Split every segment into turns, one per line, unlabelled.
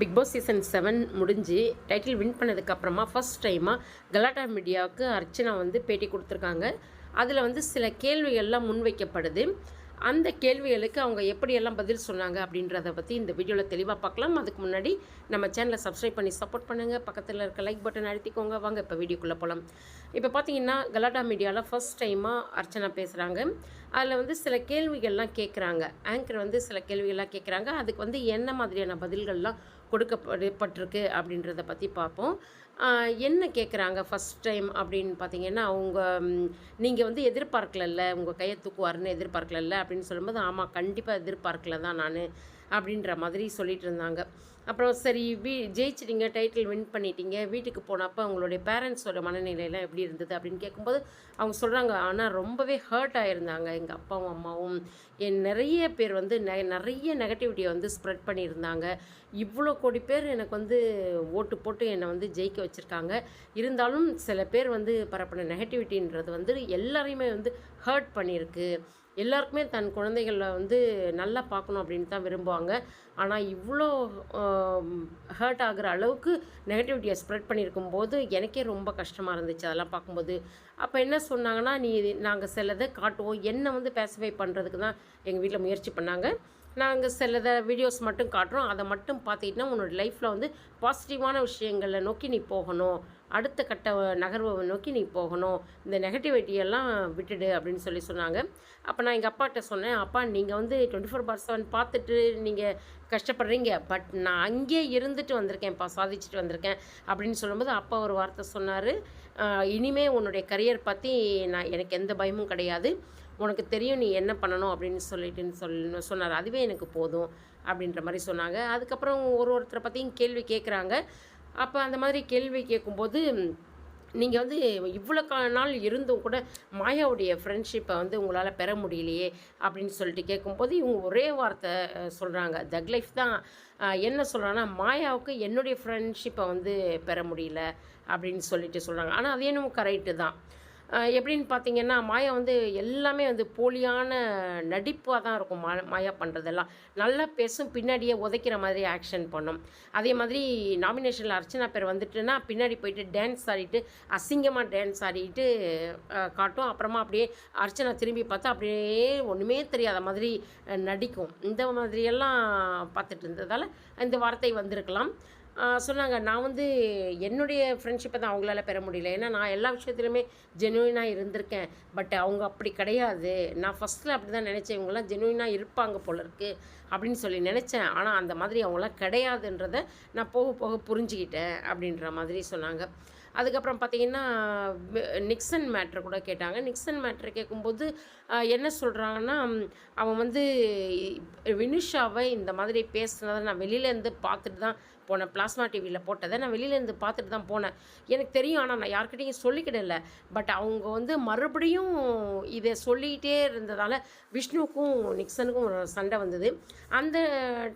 Big Boss season seven முடிஞ்சு title win பண்ணதுக்கப்புறமா first டைமாக கலாட்டா மீடியாவுக்கு அர்ச்சனா வந்து பேட்டி கொடுத்துருக்காங்க. அதில் வந்து சில கேள்விகள்லாம் முன்வைக்கப்படுது. அந்த கேள்விகளுக்கு அவங்க எப்படியெல்லாம் பதில் சொன்னாங்க அப்படின்றத பற்றி இந்த வீடியோவில் தெளிவாக பார்க்கலாம். அதுக்கு முன்னாடி நம்ம சேனலை சப்ஸ்கிரைப் பண்ணி சப்போர்ட் பண்ணுங்கள் பக்கத்தில் இருக்க லைக் பட்டன் அழுத்திக்கோங்க. வாங்க இப்போ வீடியோக்குள்ளே போகலாம் இப்போ பார்த்தீங்கன்னா கலாட்டா மீடியாவில் ஃபர்ஸ்ட் டைமாக அர்ச்சனா பேசுகிறாங்க அதில் வந்து சில கேள்விகள்லாம் கேட்குறாங்க ஆங்கர் வந்து சில கேள்விகள்லாம் கேட்குறாங்க அதுக்கு வந்து என்ன மாதிரியான பதில்கள்லாம் கொடுக்கப்படப்பட்டிருக்கு அப்படின்றத பற்றி பார்ப்போம். என்ன கேட்குறாங்க ஃபஸ்ட் டைம் அப்படின்னு பார்த்தீங்கன்னா அவங்க நீங்கள் வந்து எதிர்பார்க்கலல்ல உங்கள் கையை தூக்குவாருன்னு எதிர்பார்க்கலல்ல அப்படின்னு சொல்லும்போது ஆமாம் கண்டிப்பாக எதிர்பார்க்கல தான் நான். அப்படின்ற மாதிரி சொல்லிட்டு இருந்தாங்க அப்புறம் சரி வீ ஜெயிச்சிட்டிங்க டைட்டில் வின் பண்ணிட்டீங்க வீட்டுக்கு போனப்போ அவங்களுடைய பேரண்ட்ஸோட மனநிலையெல்லாம் எப்படி இருந்தது அப்படின்னு கேட்கும்போது அவங்க சொல்கிறாங்க ஆனால் ரொம்பவே ஹர்ட் ஆகிருந்தாங்க எங்கள் அப்பாவும் அம்மாவும் என் நிறைய பேர் வந்து நெ நிறைய நெகட்டிவிட்டியை வந்து ஸ்ப்ரெட் பண்ணியிருந்தாங்க. இவ்வளோ கோடி பேர் எனக்கு வந்து ஓட்டு போட்டு என்னை வந்து ஜெயிக்க வச்சுருக்காங்க. இருந்தாலும் சில பேர் வந்து பரப்பின நெகட்டிவிட்டின்றது வந்து எல்லாரையுமே வந்து ஹர்ட் பண்ணியிருக்கு. எல்லாருக்குமே தன் குழந்தைகளை வந்து நல்லா பார்க்கணும் அப்படின்னு தான் விரும்புவாங்க. ஆனால் இவ்வளோ ஹர்ட் ஆகுற அளவுக்கு நெகட்டிவிட்டியை ஸ்ப்ரெட் பண்ணியிருக்கும் போது எனக்கே ரொம்ப கஷ்டமாக இருந்துச்சு அதெல்லாம் பார்க்கும்போது. அப்போ என்ன சொன்னாங்கன்னா நீ நாங்கள் சிலதை காட்டுவோம். என்னை வந்து பேசிஃபை பண்ணுறதுக்கு தான் எங்கள் வீட்டில் முயற்சி பண்ணாங்க. நாங்கள் சிலதை வீடியோஸ் மட்டும் காட்டுறோம். அதை மட்டும் பார்த்துக்கிட்டா உன்னோட லைஃப்பில் வந்து பாசிட்டிவான விஷயங்களை நோக்கி நீ போகணும். அடுத்த கட்ட நகர்வை நோக்கி நீ போகணும். இந்த நெகட்டிவிட்டியெல்லாம் விட்டுடு அப்படின்னு சொல்லி சொன்னாங்க. அப்போ நான் எங்கள் அப்பாட்ட சொன்னேன் அப்பா நீங்கள் வந்து டுவெண்ட்டி ஃபோர் பார் செவன் பார்த்துட்டு நீங்கள் கஷ்டப்படுறீங்க. பட் நான் அங்கேயே இருந்துட்டு வந்திருக்கேன்ப்பா சாதிச்சுட்டு வந்திருக்கேன். அப்படின்னு சொல்லும்போது அப்பா ஒரு வார்த்தை சொன்னார். இனிமே உன்னுடைய கரியர் பற்றி நான் எனக்கு எந்த பயமும் கிடையாது. உனக்கு தெரியும் நீ என்ன பண்ணணும்? அப்படின்னு சொல்லிட்டுன்னு சொல் சொன்னார். அதுவே எனக்கு போதும். அப்படின்ற மாதிரி சொன்னாங்க. அதுக்கப்புறம் ஒரு ஒருத்தரை பற்றியும் கேள்வி கேட்குறாங்க அப்போ அந்த மாதிரி கேள்வி கேட்கும்போது நீங்கள் வந்து இவ்வளோ கா நாள் இருந்தும் கூட மாயாவுடைய ஃப்ரெண்ட்ஷிப்பை வந்து உங்களால் பெற முடியலையே அப்படின்னு சொல்லிட்டு கேட்கும்போது இவங்க ஒரே வார்த்தை சொல்கிறாங்க தக் லைஃப் தான். என்ன சொல்கிறாங்கன்னா மாயாவுக்கு என்னுடைய ஃப்ரெண்ட்ஷிப்பை வந்து பெற முடியல அப்படின்னு சொல்லிட்டு சொல்கிறாங்க ஆனால் அது என்னமோ கரெக்டு தான். எப்படின்னு பார்த்தீங்கன்னா மாயா வந்து எல்லாமே வந்து போலியான நடிப்பாக தான் இருக்கும் மா மாயா பண்ணுறதெல்லாம் நல்லா பேசும் பின்னாடியே உதைக்கிற மாதிரி ஆக்ஷன் பண்ணும். அதே மாதிரி நாமினேஷனில் அர்ச்சனா பேர் வந்துட்டுன்னா பின்னாடி போயிட்டு டான்ஸ் ஆடிட்டு அசிங்கமாக டான்ஸ் ஆடிட்டு காட்டும். அப்புறமா அப்படியே அர்ச்சனா திரும்பி பார்த்தா அப்படியே ஒன்றுமே தெரியாத மாதிரி நடிக்கும். இந்த மாதிரியெல்லாம் பார்த்துட்டு இருந்ததால் இந்த வார்த்தை வந்திருக்கலாம். சொன்னாங்க. நான் வந்து என்னுடைய ஃப்ரெண்ட்ஷிப்பை தான் அவங்களால பெற முடியல. ஏன்னா நான் எல்லா விஷயத்துலையுமே ஜெனுவினாக இருந்திருக்கேன். பட் அவங்க அப்படி கிடையாது. நான் ஃபஸ்ட்டில் அப்படி தான் நினச்சேன். இவங்கெல்லாம் ஜெனுவினாக இருப்பாங்க போல இருக்கு அப்படின்னு சொல்லி நினச்சேன். ஆனால் அந்த மாதிரி அவங்களாம் கிடையாதுன்றத நான் போக போக புரிஞ்சுக்கிட்டேன் அப்படின்ற மாதிரி சொன்னாங்க. அதுக்கப்புறம் பார்த்தீங்கன்னா நிக்சன் மேட்ரு கூட கேட்டாங்க. நிக்சன் மேட்ரு கேட்கும்போது என்ன சொல்கிறாங்கன்னா அவன் வந்து வினுஷாவை இந்த மாதிரி பேசுனதை நான் வெளியிலேருந்து பார்த்துட்டு தான் போனேன். பிளாஸ்மா டிவியில் போட்டதை நான் வெளியிலேருந்து பார்த்துட்டு தான் போனேன். எனக்கு தெரியும். ஆனால் நான் யார்கிட்டையும் சொல்லிக்கிடல பட் அவங்க வந்து மறுபடியும் இதை சொல்லிக்கிட்டே இருந்ததால் விஷ்ணுவுக்கும் நிக்சனுக்கும் ஒரு சண்டை வந்தது. அந்த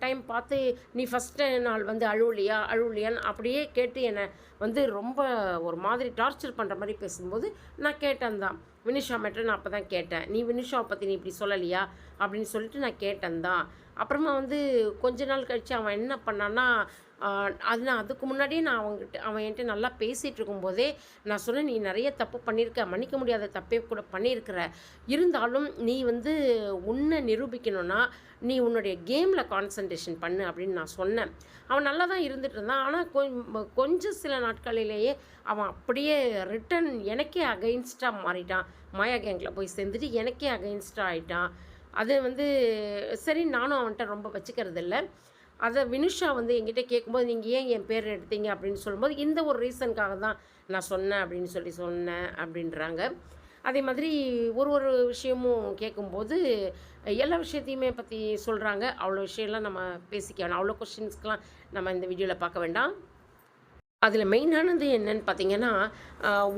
டைம் பார்த்து நீ ஃபஸ்ட்டு நாள் வந்து அழுவலியா? அழுவலியான்னு அப்படியே கேட்டு என்னை வந்து ரொம்ப ஒரு மாதிரி டார்ச்சர் பண்ணுற மாதிரி பேசும்போது நான் கேட்டேன் தான். வினிஷா மேட்ரு நான் அப்போ தான் கேட்டேன். நீ வினிஷாவை பற்றி நீ இப்படி சொல்லலையா? அப்படின்னு சொல்லிட்டு நான் கேட்டேன் தான். அப்புறமா வந்து கொஞ்ச நாள் கழித்து அவன் என்ன பண்ணான்னா அது நான் அதுக்கு முன்னாடியே நான் அவங்ககிட்ட அவன் என்கிட்ட நல்லா பேசிகிட்டு இருக்கும்போதே நான் சொன்னேன் நீ நிறைய தப்பு பண்ணியிருக்க மன்னிக்க முடியாத தப்பே கூட பண்ணியிருக்கிற. இருந்தாலும் நீ வந்து உன்னை நிரூபிக்கணும்னா நீ உன்னுடைய கேமில் கான்சன்ட்ரேஷன் பண்ணு அப்படின்னு நான் சொன்னேன். அவன் நல்லா தான் இருந்துட்டு இருந்தான். ஆனால் கொஞ்சம் கொஞ்சம் சில நாட்களிலேயே அவன் அப்படியே ரிட்டன் எனக்கே அகைன்ஸ்டாக மாறிட்டான். மாயா கேங்கில் போய் சேர்ந்துட்டு எனக்கே அகைன்ஸ்டாக ஆகிட்டான் அது வந்து சரி நானும் அவன்கிட்ட ரொம்ப வச்சுக்கிறது இல்லை அதை வினுஷா வந்து என்கிட்ட கேட்கும்போது நீங்கள் ஏன் என் பேர் எடுத்தீங்க? அப்படின்னு சொல்லும்போது இந்த ஒரு ரீசனுக்காக தான் நான் சொன்னேன் அப்படின்னு சொல்லி சொன்னேன் அப்படின்றாங்க. அதே மாதிரி ஒரு ஒரு விஷயமும் கேட்கும்போது எல்லா விஷயத்தையுமே பற்றி சொல்கிறாங்க அவ்வளோ விஷயம்லாம் நம்ம பேசிக்க வேணாம். அவ்வளோ கொஷின்ஸ்க்கெலாம் நம்ம இந்த வீடியோவில் பார்க்க வேண்டாம். அதில் மெயினானது என்னன்னு பார்த்தீங்கன்னா,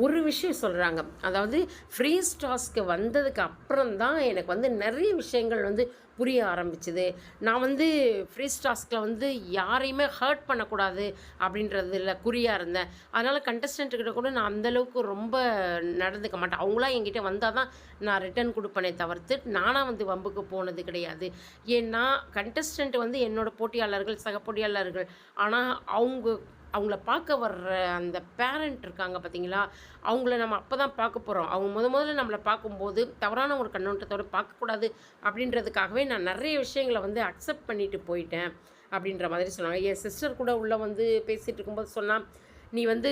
ஒரு விஷயம் சொல்கிறாங்க அதாவது ஃப்ரீ ஸ்டாஸ்க்கு வந்ததுக்கு அப்புறம் தான் எனக்கு வந்து நிறைய விஷயங்கள் வந்து புரிய ஆரம்பிச்சது. நான் வந்து ஃப்ரீ ஸ்டாஸ்கில் வந்து யாரையுமே ஹர்ட் பண்ணக்கூடாது அப்படின்றதுல குறியாக இருந்தேன். அதனால் கண்டஸ்டன்ட் கூட நான் அந்த அளவுக்கு ரொம்ப நடந்துக்க மாட்டேன். அவங்களா என்கிட்ட வந்தால் தான் நான் ரிட்டர்ன் கொடுப்பனே தவிர்த்து, நானாக வந்து வம்புக்கு போனது கிடையாது. ஏன்னா, கண்டஸ்டன்ட் வந்து என்னோடய போட்டியாளர்கள், சக போட்டியாளர்கள். ஆனால் அவங்க அவங்கள பார்க்க வர்ற அந்த பேரண்ட் இருக்காங்க பார்த்தீங்களா, அவங்கள நம்ம அப்போ தான் பார்க்க போகிறோம் அவங்க முத முதல்ல நம்மளை பார்க்கும்போது, தவறான ஒரு கண்ணோட்டத்தோடு பார்க்கக்கூடாது அப்படின்றதுக்காகவே நான் நிறைய விஷயங்கள வந்து அக்செப்ட் பண்ணிட்டு போயிட்டேன். அப்படின்ற மாதிரி சொன்னாங்க. என் சிஸ்டர் கூட உள்ளே வந்து பேசிகிட்டு இருக்கும்போது சொன்னால் "நீ வந்து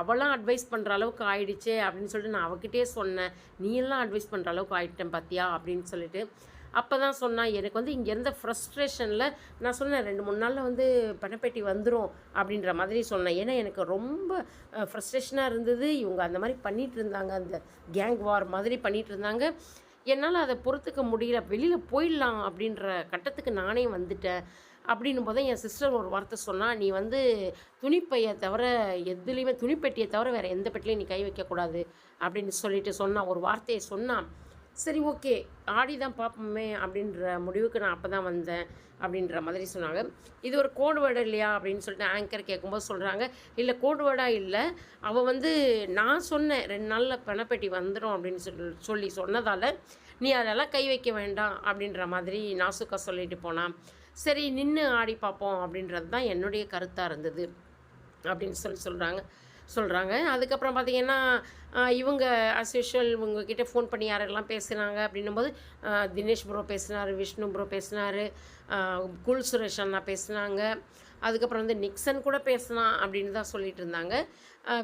அவளாம் அட்வைஸ் பண்ணுற அளவுக்கு ஆயிடுச்சே" அப்படின்னு சொல்லிட்டு நான் அவகிட்டே சொன்னேன். "நீ எல்லாம் அட்வைஸ் பண்ணுற அளவுக்கு ஆயிட்டேன் பார்த்தியா?" அப்படின்னு சொல்லிட்டு. அப்போ தான் சொன்னால் "எனக்கு வந்து இங்கே இருந்த ஃப்ரஸ்ட்ரேஷன்ல" நான் சொன்னேன், ரெண்டு மூணு நாளில் வந்து பணப்பேட்டி வந்துடும் அப்படின்ற மாதிரி சொன்னேன். ஏன்னா, எனக்கு ரொம்ப ஃப்ரஸ்ட்ரேஷனாக இருந்தது. இவங்க அந்த மாதிரி பண்ணிகிட்டு இருந்தாங்க. அந்த கேங் வார் மாதிரி பண்ணிகிட்டு இருந்தாங்க. என்னால் அதை பொறுத்துக்க முடியல. வெளியில் போயிடலாம் அப்படின்ற கட்டத்துக்கு நானே வந்துட்டேன். அப்படின்னும்போது தான் என் சிஸ்டர் ஒரு வார்த்தை சொன்னால் "நீ வந்து துணிப்பையை தவிர எதுலேயுமே துணிப்பெட்டியை தவிர வேறு எந்த பெட்டிலையும் நீ கை வைக்கக்கூடாது" அப்படின்னு சொல்லிட்டு சொன்னான் ஒரு வார்த்தையை சொன்னான் சரி ஓகே. ஆடி தான் பார்ப்போமே அப்படின்ற முடிவுக்கு நான் அப்போ தான் வந்தேன். அப்படின்ற மாதிரி சொன்னாங்க. "இது ஒரு கோடுவேர்டு இல்லையா?" அப்படின்னு சொல்லிட்டு ஆங்கர் கேட்கும்போது சொல்கிறாங்க இல்லை கோட் இல்லை அவள் வந்து நான் சொன்னேன் ரெண்டு நாளில் பணப்பெட்டி வந்துடும் அப்படின்னு சொல் சொல்லி சொன்னதால் "நீ அதெல்லாம் கை வைக்க வேண்டாம்" அப்படின்ற மாதிரி நாசுக்கா சொல்லிட்டு போனான் சரி நின்று ஆடி பார்ப்போம் அப்படின்றது தான் என்னுடைய கருத்தாக இருந்தது. அப்படின்னு சொல்லி சொல்கிறாங்க சொல்கிறாங்க அதுக்கப்புறம் பார்த்திங்கன்னா இவங்க ஆஸ் யூசுவல் இவங்க ஃபோன் பண்ணி யாரெல்லாம் பேசுனாங்க அப்படின்னும் போது தினேஷ் ப்ரோ பேசினார் விஷ்ணு ப்ரோ பேசினார் குல் சுரேஷ் அண்ணா பேசுனாங்க. அதுக்கப்புறம் வந்து நிக்சன் கூட பேசலாம் அப்படின்னு தான் சொல்லிட்டு இருந்தாங்க.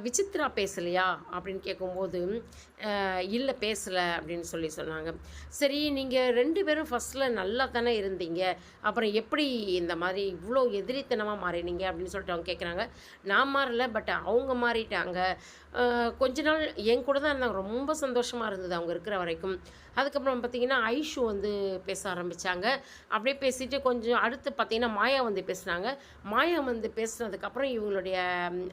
விசித்ரா பேசலையா? அப்படின்னு கேட்கும்போது, இல்லை பேசலை அப்படின்னு சொல்லி சொன்னாங்க. சரி நீங்கள் ரெண்டு பேரும் ஃபஸ்ட்டில் நல்லா தானே இருந்தீங்க. அப்புறம் எப்படி இந்த மாதிரி இவ்வளோ எதிரித்தனமாக மாறினீங்க? அப்படின்னு சொல்லிட்டு அவங்க கேட்குறாங்க. நான் மாறல. பட் அவங்க மாறிட்டாங்க. கொஞ்ச நாள் என் கூட தான் இருந்தாங்க. ரொம்ப சந்தோஷமாக இருந்தது அவங்க இருக்கிற வரைக்கும். அதுக்கப்புறம் பார்த்தீங்கன்னா, ஐஷு வந்து பேச ஆரம்பிச்சாங்க. அப்படியே பேசிட்டு கொஞ்சம் அடுத்து பார்த்திங்கன்னா மாயா வந்து பேசுனாங்க. மாயா வந்து பேசுனதுக்கப்புறம் இவங்களுடைய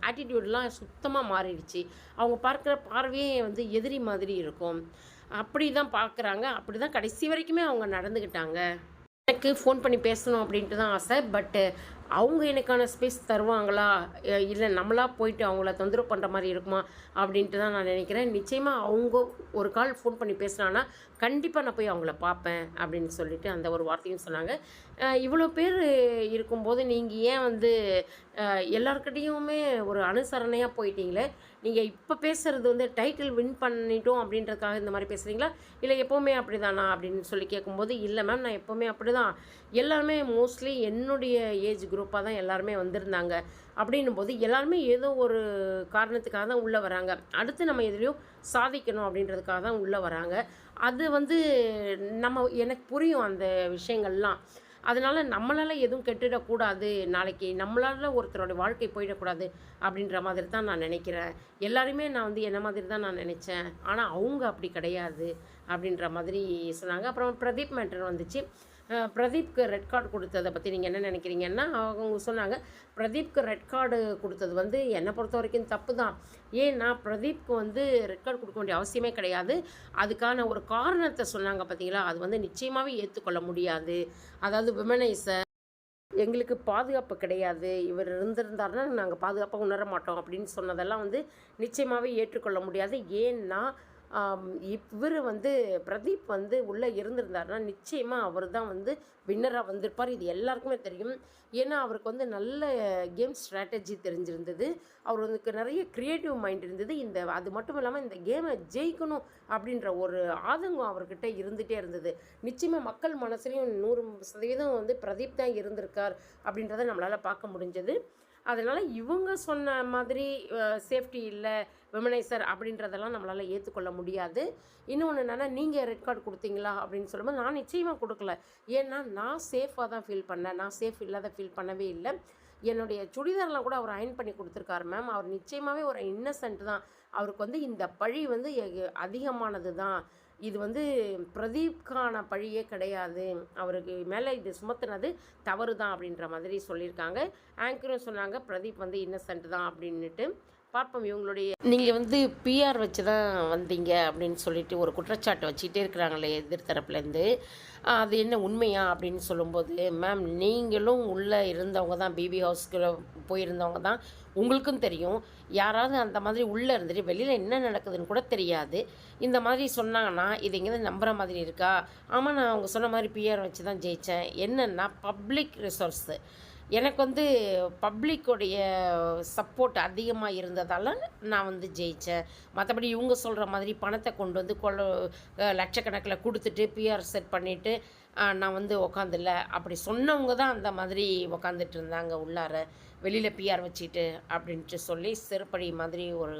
ஆட்டிட்யூட்லாம் மொத்தமாக மாறிடுச்சு. அவங்க பார்க்குற பார்வையே வந்து எதிரி மாதிரி இருக்கும். அப்படி தான் பார்க்குறாங்க. அப்படி தான் கடைசி வரைக்குமே அவங்க நடந்துக்கிட்டாங்க. எனக்கு ஃபோன் பண்ணி பேசணும் அப்படின்ட்டு தான் ஆசை. பட்டு அவங்க எனக்கான ஸ்பேஸ் தருவாங்களா? இல்லை நம்மளாக நம்மளா போயிட்டு அவங்கள தொந்தரவு பண்ணுற மாதிரி இருக்குமா? அப்படின்ட்டு தான் நான் நினைக்கிறேன். நிச்சயமாக அவங்க ஒரு கால் ஃபோன் பண்ணி பேசுனான்னா கண்டிப்பாக நான் போய் அவங்கள பார்ப்பேன் அப்படின்னு சொல்லிட்டு அந்த ஒரு வார்த்தையும் சொன்னாங்க. இவ்வளோ பேர் இருக்கும்போது நீங்கள் ஏன் வந்து எல்லாருக்கிட்டேயுமே ஒரு அனுசரணையாக போயிட்டீங்களே, நீங்கள் இப்போ பேசுகிறது வந்து டைட்டில் வின் பண்ணிட்டோம் அப்படின்றதுக்காக இந்த மாதிரி பேசுகிறீங்களா இல்லை எப்போவுமே அப்படி அப்படிதானா? அப்படின்னு சொல்லி கேட்கும்போது, இல்லை மேம் நான் எப்பவுமே அப்படிதான். எல்லாருமே மோஸ்ட்லி என்னுடைய ஏஜ் குரூப்பாக தான் எல்லாருமே வந்திருந்தாங்க." அப்படின்னும் போது எல்லாருமே ஏதோ ஒரு காரணத்துக்காக தான் உள்ளே வராங்க. அடுத்து நம்ம எதுலேயும் சாதிக்கணும் அப்படின்றதுக்காக தான் உள்ளே வராங்க. அது வந்து நம்ம எனக்கு புரியும் அந்த விஷயங்கள்லாம். அதனால் நம்மளால் எதுவும் கெட்டுடக்கூடாது. நாளைக்கு நம்மளால் ஒருத்தரோட வாழ்க்கை போயிடக்கூடாது அப்படின்ற மாதிரி தான் நான் நினைக்கிறேன். எல்லாருமே நான் வந்து என்ன மாதிரி தான் நான் நினச்சேன் ஆனால் அவங்க அப்படி கிடையாது. அப்படின்ற மாதிரி சொன்னாங்க. அப்புறம் பிரதீப் மேட்டர் வந்துச்சு. பிரதீப்க்கு ரெட் கார்டு கொடுத்ததை பற்றி நீங்கள் என்ன நினைக்கிறீங்கன்னா, அவங்க சொன்னாங்க, "பிரதீப்க்கு ரெட் கார்டு கொடுத்தது வந்து என்னை பொறுத்த வரைக்கும் தப்பு தான். ஏன்னா பிரதீப்க்கு வந்து ரெட் கார்டு கொடுக்க வேண்டிய அவசியமே கிடையாது. அதுக்கான ஒரு காரணத்தை சொன்னாங்க பார்த்தீங்களா, அது வந்து நிச்சயமாகவே ஏற்றுக்கொள்ள முடியாது. அதாவது விமனைசர் எங்களுக்கு பாதுகாப்பு கிடையாது. இவர் இருந்திருந்தாருன்னா நாங்கள் பாதுகாப்பாக உணர மாட்டோம்." அப்படின்னு சொன்னதெல்லாம் வந்து நிச்சயமாகவே ஏற்றுக்கொள்ள முடியாது. ஏன்னா, இவர் வந்து பிரதீப் வந்து உள்ளே இருந்திருந்தாருன்னா, நிச்சயமாக அவர் தான் வந்து வின்னராக வந்திருப்பார் இது எல்லாருக்குமே தெரியும். ஏன்னா, அவருக்கு வந்து நல்ல கேம் ஸ்ட்ராட்டஜி தெரிஞ்சிருந்தது. அவருக்கு நிறைய க்ரியேட்டிவ் மைண்ட் இருந்தது. இந்த அது மட்டும் இல்லாமல் இந்த கேமை ஜெயிக்கணும் அப்படின்ற ஒரு ஆதங்கம் அவர்கிட்ட இருந்துகிட்டே இருந்தது. நிச்சயமாக மக்கள் மனசுலேயும் நூறு சதவீதம் வந்து பிரதீப் தான் இருந்திருக்கார் அப்படின்றத நம்மளால் பார்க்க முடிஞ்சது. அதனால் இவங்க சொன்ன மாதிரி சேஃப்டி இல்லை விமனைசர் அப்படின்றதெல்லாம் நம்மளால் ஏற்றுக்கொள்ள முடியாது. இன்னொன்று என்னென்னா நீங்கள் ரெட் கார்டு கொடுத்தீங்களா அப்படின்னு சொல்லும்போது, நான் நிச்சயமாக கொடுக்கல ஏன்னா, நான் சேஃபாக தான் ஃபீல் பண்ணேன். நான் சேஃப் இல்லாத ஃபீல் பண்ணவே இல்லை என்னுடைய சுடிதார்லாம் கூட அவர் அயர்ன் பண்ணி கொடுத்துருக்காரு மேம். அவர் நிச்சயமாகவே ஒரு இன்னசென்ட் தான். அவருக்கு வந்து இந்த பழி வந்து எ அதிகமானது தான். இது வந்து பிரதீப்கான பழியே கிடையாது. அவருக்கு மேலே இது சுமத்துனது தவறு தான் அப்படின்ற மாதிரி சொல்லியிருக்காங்க. ஆங்கரும் சொன்னாங்க பிரதீப் வந்து இன்னசென்ட் தான் அப்படின்னுட்டு. பார்ப்போம் இவங்களுடைய நீங்கள் வந்து பிஆர் வச்சு தான் வந்தீங்க அப்படின்னு சொல்லிட்டு ஒரு குற்றச்சாட்டு வச்சுக்கிட்டே இருக்கிறாங்களே எதிர்த்தரப்புலேருந்து. அது என்ன உண்மையா அப்படின்னு சொல்லும்போது மேம் நீங்களும் உள்ளே இருந்தவங்க தான் பிபி ஹவுஸ்க்கு போயிருந்தவங்க தான் உங்களுக்கும் தெரியும். யாராவது அந்த மாதிரி உள்ளே இருந்துட்டு வெளியில் என்ன நடக்குதுன்னு கூட தெரியாது. இந்த மாதிரி சொன்னாங்கன்னா இது எங்கேயாவது நம்புகிற மாதிரி இருக்கா? ஆமாம் நான் அவங்க சொன்ன மாதிரி பிஆர் வச்சு தான் ஜெயித்தேன் என்னென்னா பப்ளிக் ரிசோர்ஸு எனக்கு வந்து பப்ளிக்கோடைய சப்போர்ட் அதிகமாக இருந்ததால் நான் வந்து ஜெயித்தேன் மற்றபடி இவங்க சொல்கிற மாதிரி பணத்தை கொண்டு வந்து கொள்ள லட்சக்கணக்கில் கொடுத்துட்டு பிஆர் செட் பண்ணிவிட்டு நான் வந்து உக்காந்துல. அப்படி சொன்னவங்க தான் அந்த மாதிரி உக்காந்துட்டு இருந்தாங்க உள்ளார. வெளியில் பிஆர் வச்சுட்டு அப்படின்ட்டு சொல்லி செருப்படி மாதிரி ஒரு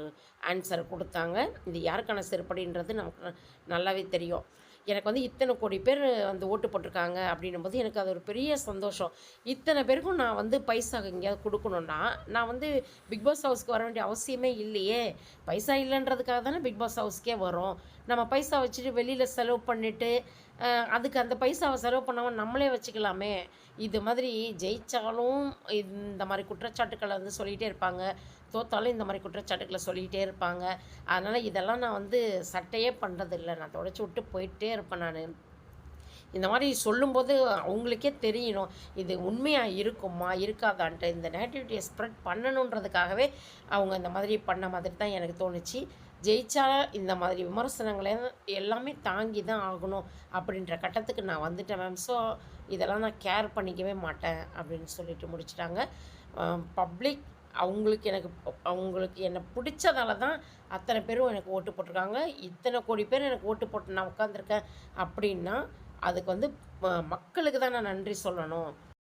ஆன்சர் கொடுத்தாங்க. இது யாருக்கான செருப்படின்றது நமக்கு நல்லாவே தெரியும். எனக்கு வந்து இத்தனை கோடி பேர் வந்து ஓட்டு போட்டிருக்காங்க அப்படின்னும் போது எனக்கு அது ஒரு பெரிய சந்தோஷம். இத்தனை பேருக்கும் நான் வந்து பைசா எங்கேயாவது கொடுக்கணுன்னா நான் வந்து பிக் பாஸ் ஹவுஸ்க்கு வர வேண்டிய அவசியமே இல்லையே. பைசா இல்லைன்றதுக்காக தானே பிக் பாஸ் ஹவுஸ்க்கே வரும். நம்ம பைசா வச்சுட்டு வெளியில் செலவு பண்ணிவிட்டு அதுக்கு அந்த பைசாவை செலவு பண்ணாமல் நம்மளே வச்சுக்கலாமே. இது மாதிரி ஜெயித்தாலும் இந்த மாதிரி குற்றச்சாட்டுக்களை வந்து சொல்லிகிட்டே இருப்பாங்க. தோத்தாலும் இந்த மாதிரி குற்றச்சாட்டுக்களை சொல்லிக்கிட்டே இருப்பாங்க. அதனால் இதெல்லாம் நான் வந்து சட்டையே பண்ணுறதில்ல நான் தொடச்சி விட்டு போயிட்டே இருப்பேன் நான். இந்த மாதிரி சொல்லும்போது அவங்களுக்கே தெரியணும். இது உண்மையாக இருக்குமா? இருக்காதான்ட்டு. இந்த நெகட்டிவிட்டியை ஸ்ப்ரெட் பண்ணணுன்றதுக்காகவே அவங்க இந்த மாதிரி பண்ண மாதிரி தான் எனக்கு தோணுச்சு. ஜெயிச்சா இந்த மாதிரி விமர்சனங்களை எல்லாமே தாங்கி தான் ஆகணும் அப்படின்ற கட்டத்துக்கு நான் வந்துட்டேன் மேம் ஸோ இதெல்லாம் நான் கேர் பண்ணிக்கவே மாட்டேன் அப்படின்னு சொல்லிட்டு முடிச்சிட்டாங்க. பப்ளிக் அவங்களுக்கு எனக்கு அவங்களுக்கு என்னை பிடிச்சதால தான் அத்தனை பேரும் எனக்கு ஓட்டு போட்டிருக்காங்க. இத்தனை கோடி பேர் எனக்கு ஓட்டு போட்டு நான் உட்காந்துருக்கேன் அப்படின்னா அதுக்கு வந்து மக்களுக்கு தான் நான் நன்றி சொல்லணும்.